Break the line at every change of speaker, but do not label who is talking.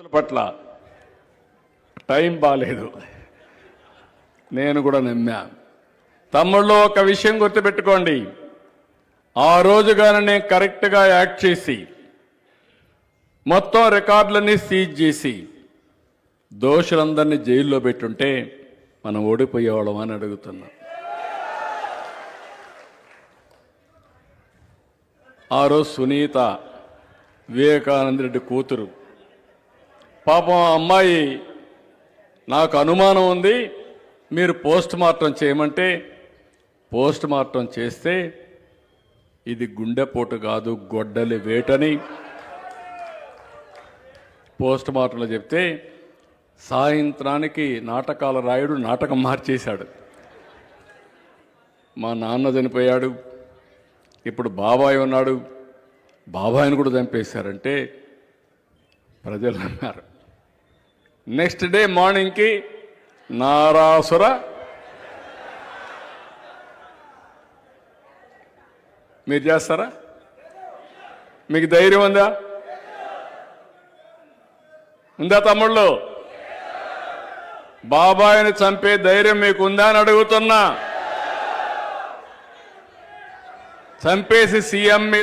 ఉద్యోగస్తుల పట్ల టైం బాలేదు. నేను కూడా నమ్మా. తమ్ముళ్ళు ఒక విషయం గుర్తుపెట్టుకోండి. ఆ రోజుగానే నేను కరెక్ట్గా యాక్ట్ చేసి మొత్తం రికార్డులన్నీ సీజ్ చేసి దోషులందరినీ జైల్లో పెట్టుంటే మనం ఓడిపోయేవాళ్ళం అని అడుగుతున్నాం. ఆ రోజు సునీత వివేకానంద రెడ్డి కూతురు పాపం ఆ అమ్మాయి నాకు అనుమానం ఉంది. మీరు పోస్ట్ మార్టం చేయమంటే పోస్ట్ మార్టం చేస్తే ఇది గుండెపోటు కాదు గొడ్డలి వేటని పోస్ట్ మార్టంలో చెప్తే సాయంత్రానికి నాటకాల రాయుడు నాటకం మార్చేశాడు. మా నాన్న చనిపోయాడు. ఇప్పుడు బాబాయ్ ఉన్నాడు. బాబాయిని కూడా చంపేశారంటే ప్రజలు అన్నారు. నెక్స్ట్ డే మార్నింగ్కి నారాసుర మీరు చేస్తారా? మీకు ధైర్యం ఉందా? ఉందా తమ్ముళ్ళు? బాబాయిని చంపే ధైర్యం మీకు ఉందా అని అడుగుతున్నా. చంపేసి సీఎం మీద